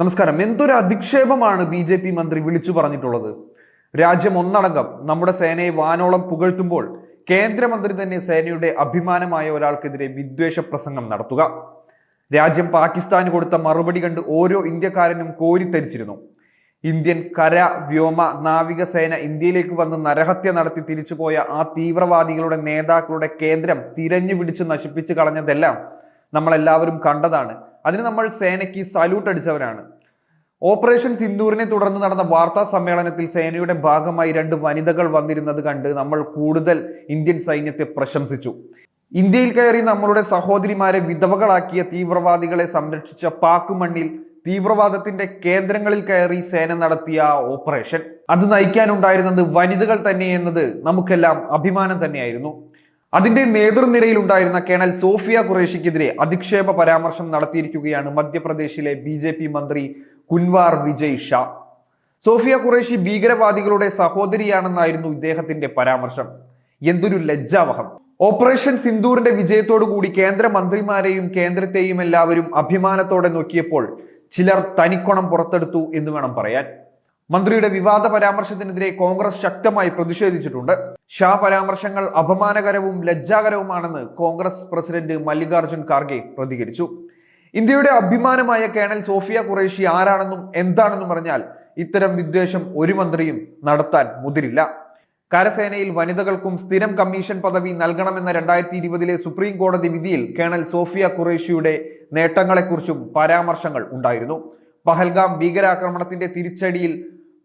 നമസ്കാരം. എന്തൊരു അധിക്ഷേപമാണ് B J P മന്ത്രി വിളിച്ചു പറഞ്ഞിട്ടുള്ളത്? രാജ്യം ഒന്നടങ്കം നമ്മുടെ സേനയെ വാനോളം പുകഴ്ത്തുമ്പോൾ കേന്ദ്രമന്ത്രി തന്നെ സേനയുടെ അഭിമാനമായ ഒരാൾക്കെതിരെ വിദ്വേഷ പ്രസംഗം നടത്തുക. രാജ്യം പാകിസ്ഥാന് കൊടുത്ത മറുപടി കണ്ട് ഓരോ ഇന്ത്യക്കാരനും കോരിത്തരിച്ചിരുന്നു ഇന്ത്യൻ കര വ്യോമ നാവികസേന ഇന്ത്യയിലേക്ക് വന്ന് നരഹത്യ നടത്തി തിരിച്ചുപോയ ആ തീവ്രവാദികളുടെ നേതാക്കളുടെ കേന്ദ്രം തിരഞ്ഞു പിടിച്ച് നശിപ്പിച്ചു കളഞ്ഞതെല്ലാം നമ്മളെല്ലാവരും കണ്ടതാണ്. അതിന് നമ്മൾ സേനയ്ക്ക് സല്യൂട്ട് അടിച്ചവരാണ്. ഓപ്പറേഷൻ സിന്ദൂറിനെ തുടർന്ന് നടന്ന വാർത്താ സമ്മേളനത്തിൽ സേനയുടെ ഭാഗമായി രണ്ട് വനിതകൾ വന്നിരുന്നത് കണ്ട് നമ്മൾ കൂടുതൽ ഇന്ത്യൻ സൈന്യത്തെ പ്രശംസിച്ചു. ഇന്ത്യയിൽ കയറി നമ്മളുടെ സഹോദരിമാരെ വിധവകളാക്കിയ തീവ്രവാദികളെ സംരക്ഷിച്ച പാക്ക് മണ്ണിൽ തീവ്രവാദത്തിന്റെ കേന്ദ്രങ്ങളിൽ കയറി സേന നടത്തിയ ഓപ്പറേഷൻ അത് നയിക്കാനുണ്ടായിരുന്നത് വനിതകൾ തന്നെ എന്നത് നമുക്കെല്ലാം അഭിമാനം തന്നെയായിരുന്നു. അതിന്റെ നേതൃനിരയിൽ ഉണ്ടായിരുന്ന കേണൽ സോഫിയ ഖുറേഷിക്കെതിരെ അധിക്ഷേപ പരാമർശം നടത്തിയിരിക്കുകയാണ് മധ്യപ്രദേശിലെ ബി ജെ പി മന്ത്രി കുൻവാർ വിജയ് ഷാ. സോഫിയ ഖുറേഷി ഭീകരവാദികളുടെ സഹോദരിയാണെന്നായിരുന്നു ഇദ്ദേഹത്തിന്റെ പരാമർശം. എന്തൊരു ലജ്ജാവഹം. ഓപ്പറേഷൻ സിന്ദൂറിന്റെ വിജയത്തോടു കൂടി കേന്ദ്ര മന്ത്രിമാരെയും കേന്ദ്രത്തെയും എല്ലാവരും അഭിമാനത്തോടെ നോക്കിയപ്പോൾ ചിലർ തനിക്കൊണം പുറത്തെടുത്തു എന്ന് വേണം പറയാൻ. മന്ത്രിയുടെ വിവാദ പരാമർശത്തിനെതിരെ കോൺഗ്രസ് ശക്തമായി പ്രതിഷേധിച്ചിട്ടുണ്ട്. ഷാ പരാമർശങ്ങൾ അപമാനകരവും ലജ്ജാകരവുമാണെന്ന് കോൺഗ്രസ് പ്രസിഡന്റ് മല്ലികാർജുൻ ഖാർഗെ പ്രതികരിച്ചു. ഇന്ത്യയുടെ അഭിമാനമായ കേണൽ സോഫിയ ഖുറേഷി ആരാണെന്നും എന്താണെന്നും പറഞ്ഞാൽ ഇത്തരം വിദ്വേഷം ഒരു മന്ത്രിയും നടത്താൻ മുതിരില്ല. കരസേനയിൽ വനിതകൾക്കും സ്ഥിരം കമ്മീഷൻ പദവി നൽകണമെന്ന രണ്ടായിരത്തി ഇരുപതിലെ സുപ്രീം കോടതി വിധിയിൽ കേണൽ സോഫിയ ഖുറേഷിയുടെ നേട്ടങ്ങളെക്കുറിച്ചും പരാമർശങ്ങൾ ഉണ്ടായിരുന്നു. പഹൽഗാം ഭീകരാക്രമണത്തിന്റെ തിരിച്ചടിയിൽ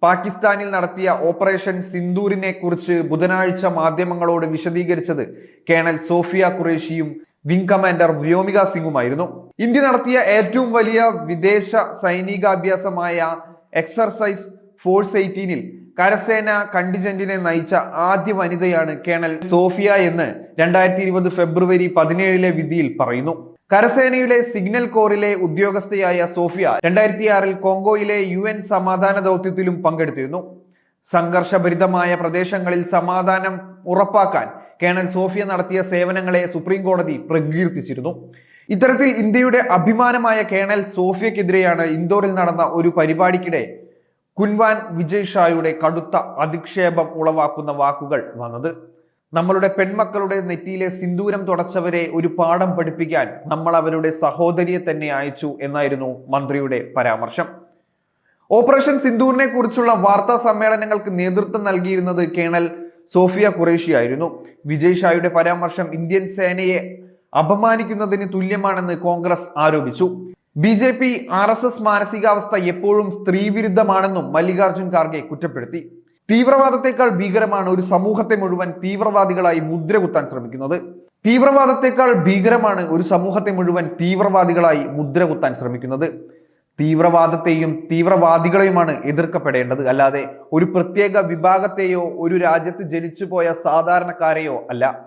പാകിസ്ഥാനിൽ നടത്തിയ ഓപ്പറേഷൻ സിന്ദൂരിനെ കുറിച്ച് ബുധനാഴ്ച മാധ്യമങ്ങളോട് വിശദീകരിച്ചത് കേണൽ സോഫിയ ഖുറേഷിയും വിംഗ് കമാൻഡർ വ്യോമിക സിംഗുമായിരുന്നു. ഇന്ത്യ നടത്തിയ ഏറ്റവും വലിയ വിദേശ സൈനികാഭ്യാസമായ എക്സർസൈസ് ഫോഴ്സ് എയ്റ്റീനിൽ കരസേന കണ്ടിജന്റിനെ നയിച്ച ആദ്യ വനിതയാണ് കേണൽ സോഫിയ എന്ന് രണ്ടായിരത്തി ഇരുപത് ഫെബ്രുവരി പതിനേഴിലെ വിധിയിൽ പറയുന്നു. കരസേനയുടെ സിഗ്നൽ കോറിലെ ഉദ്യോഗസ്ഥയായ സോഫിയ രണ്ടായിരത്തി ആറിൽ കോങ്കോയിലെ യു എൻ സമാധാന ദൗത്യത്തിലും പങ്കെടുത്തിരുന്നു. സംഘർഷഭരിതമായ പ്രദേശങ്ങളിൽ സമാധാനം ഉറപ്പാക്കാൻ കേണൽ സോഫിയ നടത്തിയ സേവനങ്ങളെ സുപ്രീം കോടതി പ്രകീർത്തിച്ചിരുന്നു. ഇത്തരത്തിൽ ഇന്ത്യയുടെ അഭിമാനമായ കേണൽ സോഫിയക്കെതിരെയാണ് ഇൻഡോറിൽ നടന്ന ഒരു പരിപാടിക്കിടെ കുൻവാൻ വിജയ് ഷായുടെ കടുത്ത അധിക്ഷേപം ഉളവാക്കുന്ന വാക്കുകൾ വന്നത്. നമ്മളുടെ പെൺമക്കളുടെ നെറ്റിയിലെ സിന്ദൂരം തുടച്ചവരെ ഒരു പാഠം പഠിപ്പിക്കാൻ നമ്മൾ അവരുടെ സഹോദരിയെ തന്നെ അയച്ചു എന്നായിരുന്നു മന്ത്രിയുടെ പരാമർശം. ഓപ്പറേഷൻ സിന്ദൂറിനെ കുറിച്ചുള്ള വാർത്താ സമ്മേളനങ്ങൾക്ക് നേതൃത്വം നൽകിയിരുന്നത് കേണൽ സോഫിയ ഖുറേഷി ആയിരുന്നു. വിജയ് ഷായുടെ പരാമർശം ഇന്ത്യൻ സേനയെ അപമാനിക്കുന്നതിന് തുല്യമാണെന്ന് കോൺഗ്രസ് ആരോപിച്ചു. B J P R S S മാനസികാവസ്ഥ എപ്പോഴും സ്ത്രീവിരുദ്ധമാണെന്നും മല്ലികാർജുൻ ഖാർഗെ കുറ്റപ്പെടുത്തി. തീവ്രവാദത്തെക്കാൾ ഭീകരമാണ് ഒരു സമൂഹത്തെ മുഴുവൻ തീവ്രവാദികളായി മുദ്ര കുത്താൻ ശ്രമിക്കുന്നത്. തീവ്രവാദത്തെക്കാൾ ഭീകരമാണ് ഒരു സമൂഹത്തെ മുഴുവൻ തീവ്രവാദികളായി മുദ്ര കുത്താൻ ശ്രമിക്കുന്നത്. തീവ്രവാദത്തെയും തീവ്രവാദികളെയുമാണ് എതിർക്കപ്പെടേണ്ടത്. അല്ലാതെ ഒരു പ്രത്യേക വിഭാഗത്തെയോ ഒരു രാജ്യത്ത് ജനിച്ചു പോയ സാധാരണക്കാരെയോ അല്ല.